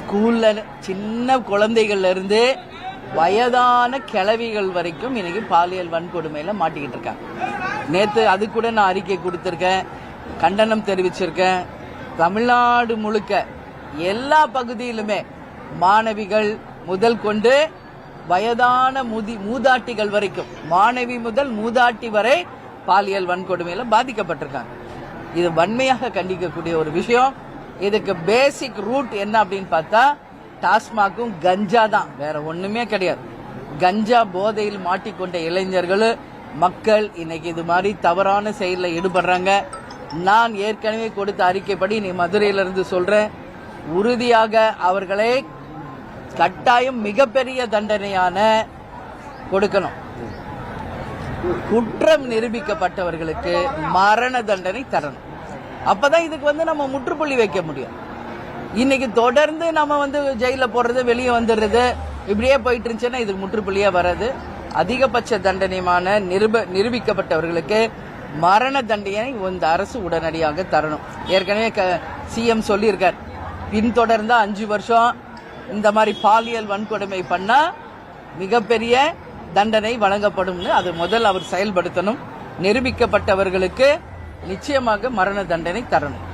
ஸ்கூல்ல சின்ன குழந்தைகள்ல இருந்து வயதான கிளவிகள் வரைக்கும் இன்னைக்கு பாலியல் வன்கொடுமையில மாட்டிக்கிட்டு இருக்காங்க. நேத்து அது கூட நான் அறிக்கை கொடுத்திருக்கேன் கண்டனம் தெரிவிச்சிருக்கேன். தமிழ்நாடு முழுக்க எல்லா பகுதியிலுமே மாணவிகள் முதல் கொண்டு வயதான முதி மூதாட்டிகள் வரைக்கும் மாணவி முதல் மூதாட்டி வரை பாலியல் வன்கொடுமையில பாதிக்கப்பட்டிருக்காங்க. இது வன்மையாக கண்டிக்கக்கூடிய ஒரு விஷயம். இதுக்கு பேசிக் ரூட் என்ன அப்படின்னு பார்த்தா டாஸ்மாக்கும் கஞ்சா தான். வேற ஒண்ணுமே கிடையாது. கஞ்சா போதையில் மாட்டிக்கொண்ட இளைஞர்கள் மக்கள் இன்னைக்கு இது மாதிரி தவறான செயலில் ஈடுபடுறாங்க. நான் ஏற்கனவே கொடுத்த அறிக்கைப்படி நீ மதுரையிலிருந்து சொல்றேன் உறுதியாக அவர்களை கட்டாயம் மிகப்பெரிய தண்டனையான கொடுக்கணும். குற்றம் நிரூபிக்கப்பட்டவர்களுக்கு மரண தண்டனை தரணும். அப்பதான் இதுக்கு வந்து நம்ம முற்றுப்புள்ளி வைக்க முடியும். இன்னைக்கு தொடர்ந்து நம்ம வந்து ஜெயில போடுறது வெளியே வந்துடுறது இப்படியே போயிட்டு இருந்துச்சுன்னா இதுக்கு முற்றுப்புள்ளியா வராது. அதிகபட்ச தண்டனையுமான நிருப நிரூபிக்கப்பட்டவர்களுக்கு மரண தண்டனை இந்த அரசு உடனடியாக தரணும். ஏற்கனவே சிஎம் சொல்லியிருக்கார். பின்தொடர்ந்தா அஞ்சு வருஷம் இந்த மாதிரி பாலியல் வன்கொடுமை பண்ணா மிகப்பெரிய தண்டனை வழங்கப்படும்னு அது முதல் அவர் செயல்படுத்தணும். நிரூபிக்கப்பட்டவர்களுக்கு நிச்சயமாக மரண தண்டனை தரணும்.